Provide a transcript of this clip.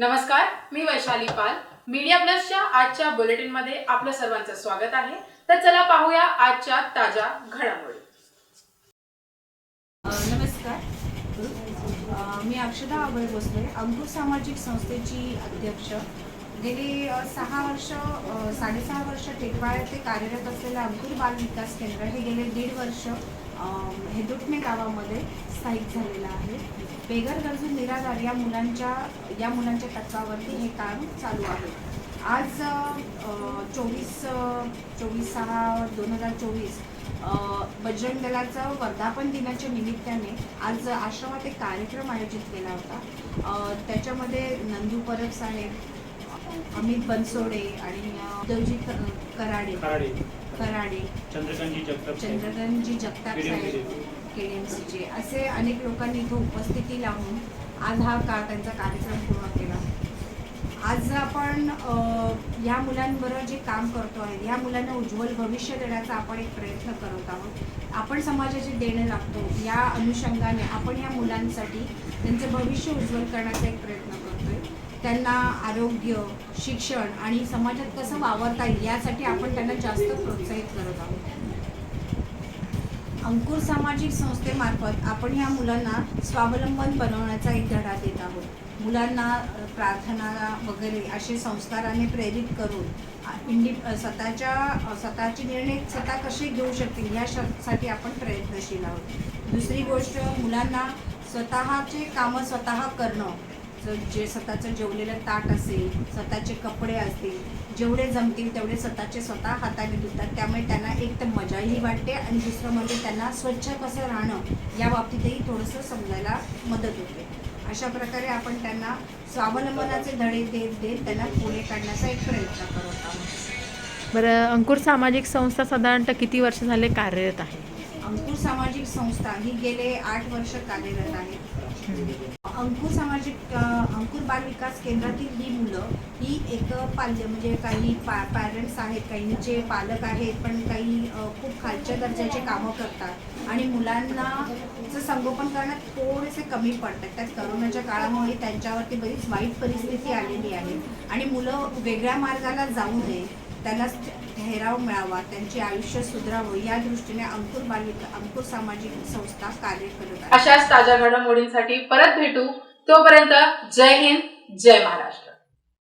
नमस्कार मी वैशाली पाल. मीडिया प्लसच्या आजच्या बुलेटिनमध्ये आपलं सर्वांचं स्वागत आहे. तर चला पाहूया आजच्या ताज्या घडामोडी. नमस्कार. मी अक्षदा अभय भोसले अंकुर सामाजिक संस्थेची अध्यक्ष. गेली सहा वर्ष साडेसहा वर्ष टेकवाळ ते कार्यरत असलेलं अंकुर बाल विकास केंद्र हे गेले दीड वर्ष हेदुटणे गावामध्ये स्थायिक झालेलं आहे. बेघर गरजू निराधार या मुलांच्या या मुलांच्या तत्वावरती हे काम चालू आहे. आज चोवीस चोवीस सहा दोन हजार चोवीस बजरंग दलाचं वर्धापन दिनाच्या निमित्ताने आज आश्रमात एक कार्यक्रम आयोजित केला होता. त्याच्यामध्ये नंदू परब साहेब अमित बनसोडे आणि उद्धवजी कराडे. कराडे. कराडे. चंद्रकांतजी जगताप साहेब, चंद्रकांतजी जगताप साहेब चे. केडीएमसीचे असे अनेक लोकांनी इथं उपस्थिती लावून आज हा का त्यांचा कार्यक्रम पूर्ण केला. आज आपण या मुलांबरोबर जे काम करतो आहे या मुलांना उज्ज्वल भविष्य देण्याचा आपण एक प्रयत्न करत आहोत. आपण समाजाचे देणं लागतो. या अनुषंगाने आपण या मुलांसाठी त्यांचं भविष्य उज्ज्वल करण्याचा एक प्रयत्न करतोय त्यांना आरोग्य शिक्षण आणि समाजात कसं वावरता येईल यासाठी आपण त्यांना जास्त प्रोत्साहित करत आहोत. अंकुर सामाजिक संस्थेमार्फत आपण या मुलांना स्वावलंबन बनवण्याचा एक धडा देत आहोत. मुलांना प्रार्थना वगैरे असे संस्काराने प्रेरित करून इंडि स्वतःच्या स्वतःचे निर्णय स्वतः कसे घेऊ शकतील यासाठी आपण प्रयत्नशील आहोत. दुसरी गोष्ट मुलांना स्वतःचे कामं स्वतः करणं जे स्वतःचं जेवलेलं ताट असेल स्वतःचे कपडे असतील जेवढे जमतील तेवढे स्वतःचे स्वतः हाताने धुतात. त्यामुळे त्यांना एक तर मजाही वाटते आणि दुसरं म्हणजे त्यांना स्वच्छ कसं राहणं या बाबतीतही थोडंसं समजायला मदत होते. अशा प्रकारे आपण त्यांना स्वावलंबनाचे धडे देत देत त्यांना पुढे काढण्याचा एक प्रयत्न करत आहोत. बरं अंकुर सामाजिक संस्था साधारणतः किती वर्ष झाले कार्यरत आहे? अंकुर सामाजिक संस्था ही गेले आठ वर्ष कार्यरत आहे. अंकुर सामाजिक अंकुर बाल विकास केंद्रातील ही मुलं ही एक पाल्य म्हणजे काही पा पॅरेंट्स आहेत काहींचे पालक आहेत पण काही खूप खालच्या दर्जाचे कामं करतात. आणि मुलांना चं संगोपन करण्यात थोडेसे कमी पडतात. त्यात करोनाच्या काळामुळे त्यांच्यावरती बरीच वाईट परिस्थिती आलेली आहे. आणि मुलं वेगळ्या मार्गाला जाऊ नये त्यांना ठेराव मिळावा त्यांचे आयुष्य सुधारावं या दृष्टीने अंकुर बाल अंकुर सामाजिक संस्था कार्य करत आहे अशाच ताज्या घडामोडींसाठी परत भेटू. तोपर्यंत जय हिंद जय महाराष्ट्र.